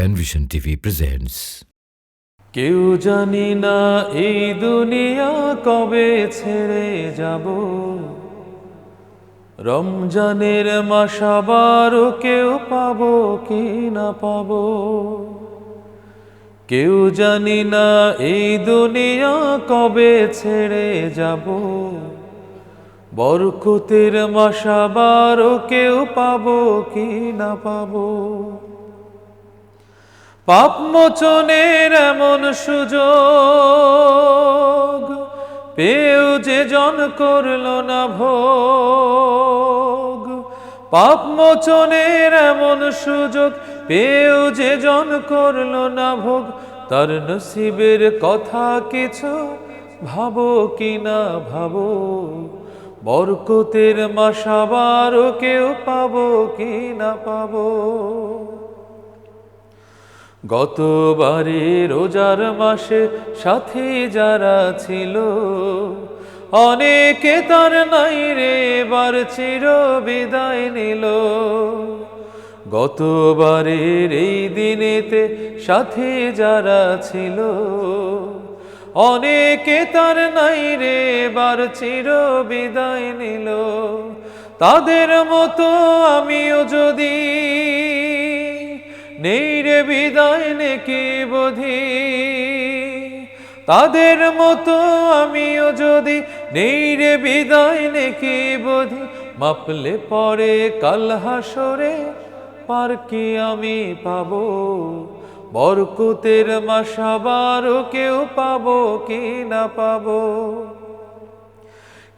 Penvision TV presents. কেউ জানি না এই দুনিয়া কবে ছেড়ে যাব। রমজানের মাস আবারও কেউ পাবো কি না পাবো। কেউ জানি না এই দুনিয়া কবে ছেড়ে যাব। বরকতের মাস আবারও কেউ পাবো কি না পাবো। পাপ মোচনের এমন সুযোগ পেও যে জন করল না ভোগ। পাপ মোচনের এমন সুযোগ পেও যে জন করল না ভোগ, তার নসিবের কথা কিছু ভাবো কি না ভাবো? বরকতের মাসাবারও কেউ পাবো কি না পাবো? গতবারে রোজার মাসে সাথী যারা ছিল, অনেকে তার নাই রে, এবার চির বিদায় নিল। গতবারের এই দিনেতে সাথী যারা ছিল, অনেকে তার নাই রে, এবার চির বিদায় নিল। তাদের মতো আমিও যদি নেই বিদায় নেকি বোধি? তাদের মতো আমিও যদি নেই রে বিদায় নেকি বোধি? মাপলে পরে কাল হাসরে পার কি আমি পাবো? বরকুতের মাসাবারও কেউ পাব কি না পাব?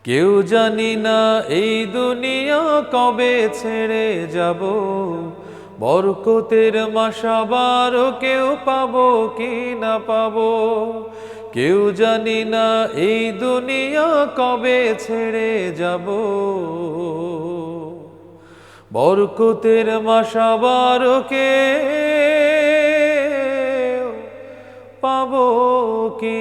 কেউ জানি না এই দুনিয়া কবে ছেড়ে যাব? বরকতের মাসাবারও কেউ পাবো কি না পাবো? কেউ জানি না এই দুনিয়া কবে ছেড়ে যাব। বরকতের মাসাবারও কে পাবো কি